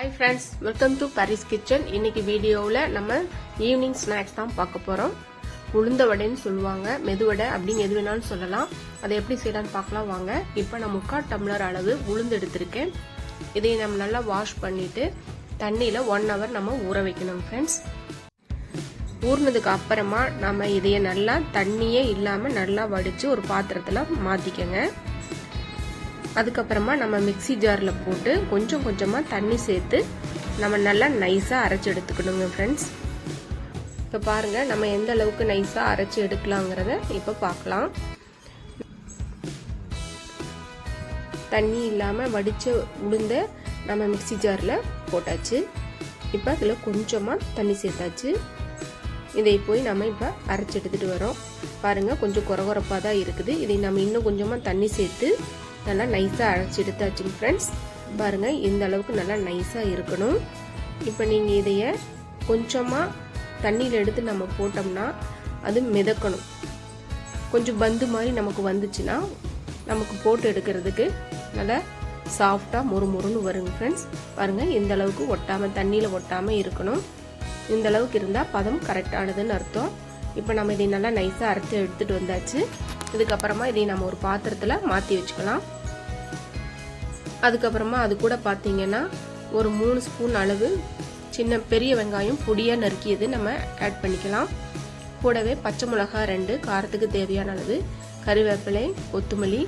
Hi friends welcome to Paris kitchen இன்னைக்கு வீடியோவில் நம்ம ஈவினிங் ஸ்நாக்ஸ் தான் பார்க்க போகிறோம் உளுந்த வடைன்னு சொல்லுவாங்க மெதுவடை அப்படின்னு எது வேணாலும் சொல்லலாம். அதை எப்படி செய்யலாம்னு பார்க்கலாம் வாங்க. இப்போ நான் முக்கால் டம்ளர் அளவு உளுந்து எடுத்திருக்கேன். இதை நம்ம நல்லா வாஷ் பண்ணிட்டு தண்ணியில் ஒன் ஹவர் நம்ம ஊற வைக்கணும் ஃப்ரெண்ட்ஸ் ஊறினதுக்கு அப்புறமா நம்ம இதையை நல்லா தண்ணியே இல்லாமல் நல்லா வடித்து ஒரு பாத்திரத்தில் மாற்றிக்கங்க அதுக்கப்புறமா நம்ம மிக்சி ஜாரில் போட்டு கொஞ்சம் கொஞ்சமாக தண்ணி சேர்த்து நம்ம நல்லா நைஸாக அரைச்சி எடுத்துக்கணுங்க ஃப்ரெண்ட்ஸ் இப்போ பாருங்கள் நம்ம எந்த அளவுக்கு நைஸாக அரைச்சி எடுக்கலாங்கிறத இப்போ பார்க்கலாம் தண்ணி இல்லாமல் வடித்த உளுந்த நம்ம மிக்சி ஜாரில் போட்டாச்சு. இப்போ அதில் கொஞ்சமாக தண்ணி சேர்த்தாச்சு. இதை போய் நம்ம இப்போ அரைச்சி எடுத்துகிட்டு வரோம். பாருங்கள் கொஞ்சம் குறகுறப்பாக தான் இருக்குது. இதை நம்ம இன்னும் கொஞ்சமாக தண்ணி சேர்த்து நல்லா நைஸாக அரைச்சி எடுத்தாச்சுங்க ஃப்ரெண்ட்ஸ் பாருங்கள் இந்த அளவுக்கு நல்லா நைஸாக இருக்கணும். இப்போ நீங்கள் இதைய கொஞ்சமாக தண்ணியில் எடுத்து நம்ம போட்டோம்னா அது மிதக்கணும். கொஞ்சம் பந்து மாதிரி நமக்கு வந்துச்சுன்னா நமக்கு போட்டு எடுக்கிறதுக்கு நல்லா சாஃப்டாக மொறு மொறுன்னு வருங்க ஃப்ரெண்ட்ஸ் பாருங்கள் இந்த அளவுக்கு ஒட்டாமல் தண்ணியில் ஒட்டாமல் இருக்கணும். இந்த அளவுக்கு இருந்தால் பதம் கரெக்டானதுன்னு அர்த்தம். இப்போ நம்ம இதை நல்லா நைஸாக அரைச்சி எடுத்துகிட்டு வந்தாச்சு. இதுக்கப்புறமா இதை நம்ம ஒரு பாத்திரத்தில் மாற்றி வச்சுக்கலாம். அதுக்கப்புறமா அது கூட பார்த்தீங்கன்னா ஒரு மூணு ஸ்பூன் அளவு சின்ன பெரிய வெங்காயம் பொடியாக நறுக்கியது நம்ம ஆட் பண்ணிக்கலாம். கூடவே பச்சை மிளகா ரெண்டு காரத்துக்கு தேவையான அளவு கறிவேப்பிலை கொத்தமல்லி.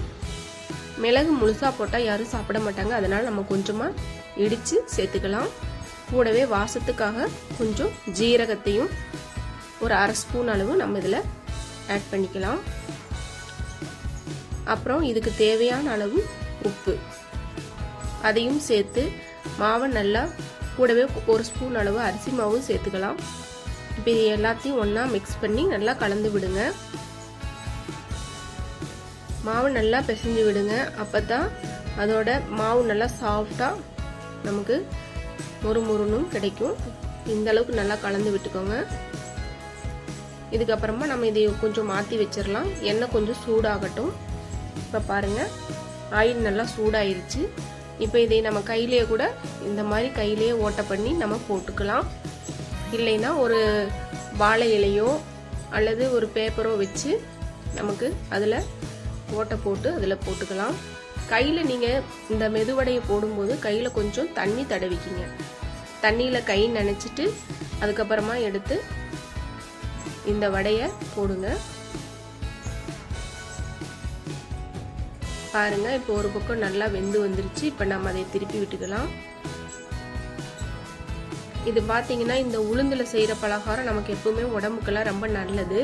மிளகு முழுசாக போட்டால் யாரும் சாப்பிட மாட்டாங்க. அதனால் நம்ம கொஞ்சமாக இடித்து சேர்த்துக்கலாம். கூடவே வாசத்துக்காக கொஞ்சம் ஜீரகத்தையும் ஒரு அரை ஸ்பூன் அளவு நம்ம இதில் ஆட் பண்ணிக்கலாம். அப்புறம் இதுக்கு தேவையான அளவு உப்பு. அதையும் சேர்த்து மாவை நல்லா கூடவே ஒரு ஸ்பூன் அளவு அரிசி மாவும் சேர்த்துக்கலாம். இப்போ இது எல்லாத்தையும் ஒன்றா மிக்ஸ் பண்ணி நல்லா கலந்து விடுங்க. மாவு நல்லா பிசைஞ்சு விடுங்க. அப்போ தான் அதோட மாவு நல்லா சாஃப்டாக நமக்கு மொறுமொறுனும் கிடைக்கும். இந்த அளவுக்கு நல்லா கலந்து விட்டுக்கோங்க. இதுக்கப்புறமா நம்ம இதை கொஞ்சம் மாற்றி வச்சிடலாம் எண்ணெய் கொஞ்சம் சூடாகட்டும். இப்போ பாருங்கள் ஆயில் நல்லா சூடாயிருச்சு. இப்போ இதை நம்ம கையிலேயே கூட இந்த மாதிரி கையிலேயே ஓட்டை பண்ணி நம்ம போட்டுக்கலாம். இல்லைன்னா ஒரு வாழை இலையோ அல்லது ஒரு பேப்பரோ வச்சு நமக்கு அதில் ஓட்டை போட்டு அதில் போட்டுக்கலாம். கையில் நீங்கள் இந்த மெதுவடையை போடும்போது கையில் கொஞ்சம் தண்ணி தடவிக்கிங்க. தண்ணியில் கை நினச்சிட்டு அதுக்கப்புறமா எடுத்து இந்த வடையை போடுங்க. பாருங்கள் இப்போ ஒரு பக்கம் நல்லா வெந்து வந்துருச்சு. இப்போ நம்ம அதை திருப்பி விட்டுக்கலாம். இது பார்த்தீங்கன்னா இந்த உளுந்தில் செய்கிற பலகாரம் நமக்கு எப்பவுமே உடம்புக்கெல்லாம் ரொம்ப நல்லது.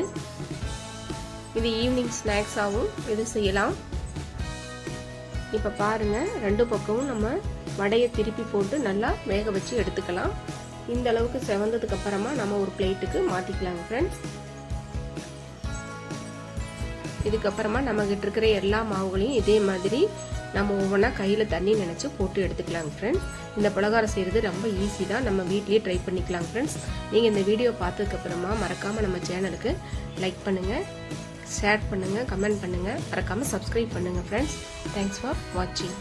இது ஈவினிங் ஸ்நாக்ஸாகவும் இது செய்யலாம். இப்போ பாருங்க ரெண்டு பக்கமும் நம்ம வடையை திருப்பி போட்டு நல்லா வேக வச்சு எடுத்துக்கலாம். இந்த அளவுக்கு செவந்ததுக்கு அப்புறமா நம்ம ஒரு பிளேட்டுக்கு மாற்றிக்கலாங்க ஃப்ரெண்ட்ஸ் இதுக்கப்புறமா நம்ம கிட்ட இருக்கிற எல்லா மாவுகளையும் இதே மாதிரி நம்ம ஒவ்வொன்றா கையில் தண்ணி நினச்சி போட்டு எடுத்துக்கலாங்க ஃப்ரெண்ட்ஸ் இந்த பலகாரம் செய்கிறது ரொம்ப ஈஸி தான். நம்ம வீட்லேயே ட்ரை பண்ணிக்கலாம் ஃப்ரெண்ட்ஸ் நீங்கள் இந்த வீடியோ பார்த்ததுக்கப்புறமா மறக்காமல் நம்ம சேனலுக்கு லைக் பண்ணுங்கள் ஷேர் பண்ணுங்கள் கமெண்ட் பண்ணுங்கள் மறக்காமல் சப்ஸ்கிரைப் பண்ணுங்கள் ஃப்ரெண்ட்ஸ் தேங்க்ஸ் ஃபார் வாட்சிங்